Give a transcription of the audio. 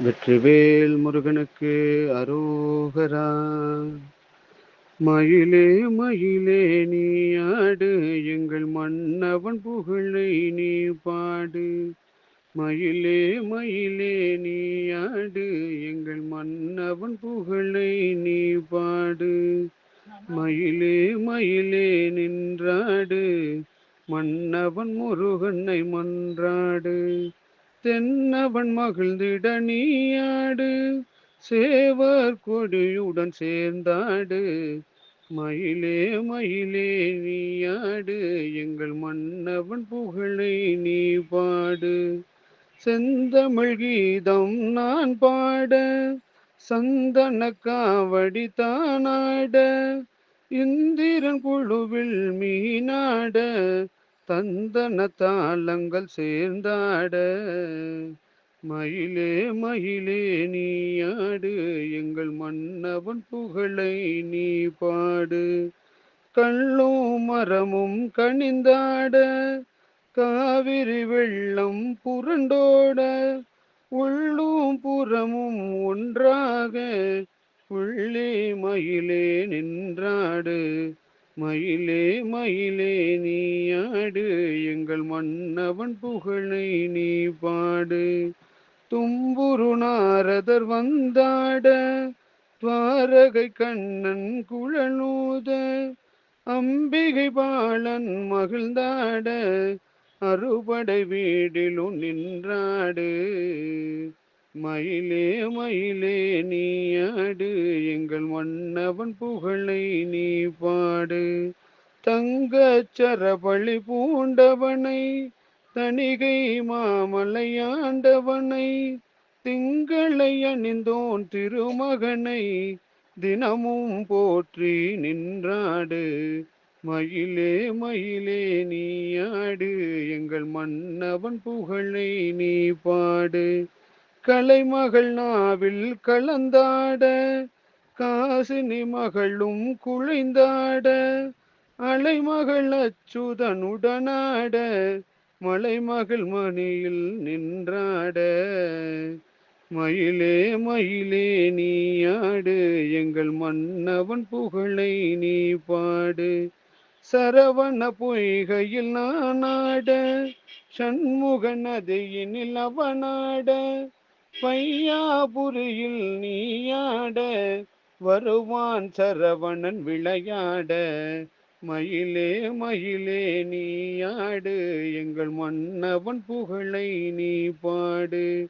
வெற்றிவேல் முருகனுக்கு அரோகரா. மயிலே மயிலே நீ ஆடு. எங்கள் மன்னவன் புகழை நீ பாடு. மயிலே மயிலே நீ ஆடு. எங்கள் மன்னவன் புகழை நீ பாடு. மயிலே மயிலே நின்றாடு. மன்னவன் முருகனை மன்றாடு. தென்னவன் மகிழ்ந்திட நீயாடு சேவர் கொடியுடன் சேர்ந்தாடு. மயிலே மயிலே நீயாடு எங்கள் மன்னவன் புகழை நீ பாடு. செந்தமிழ் கீதம் நான் பாட சந்தன காவடி தானாட. இந்திரன் குழுவில் மீனாட தந்தன தாளங்கள் சேர்ந்தாட. மயிலே மயிலே நீயாடு எங்கள் மன்னவன் புகழை நீ பாடு. கள்ளும் மரமும் கனிந்தாட. காவிரி வெள்ளம் புரண்டோட. உள்ளும் புறமும் ஒன்றாக. உள்ளே மயிலே நின்றாடு. மயிலே மயிலே பாடு எங்கள் மன்னவன் புகழை நீ பாடு. தும்புரு நாரதர் வந்தாட துவாரகை கண்ணன் குழலூத. அம்பிகை பாலன் மகிழ்ந்தாட அறுபடை வீடிலு நின்றாடு. மயிலே மயிலே நீயாடு எங்கள் மன்னவன் புகழை நீ பாடு. தங்க சரபழி பூண்டவனை தணிகை மாமலையாண்டவனை திங்களை அணிந்தோன் திருமகனை தினமும் போற்றி நின்றாடு. மயிலே மயிலே நீயாடு. எங்கள் மன்னவன் புகழை நீ பாடு. கலைமகள் நாவில் கலந்தாட. காசினி மகளும் குழைந்தாட. அலைமகள் அச்சுதனுடனாட மலைமகள் மணியில் நின்றாட. மயிலே மயிலே நீயாடு எங்கள் மன்னவன் புகழை நீ பாடு. சரவண பொய்கையில் நானாட சண்முக நதியினில் அவனாட. பையாபுரியில் நீயாட வருவான் சரவணன் விளையாட. மயிலே மயிலே நீ ஆடு. எங்கள் மன்னவன் புகழை நீ பாடு.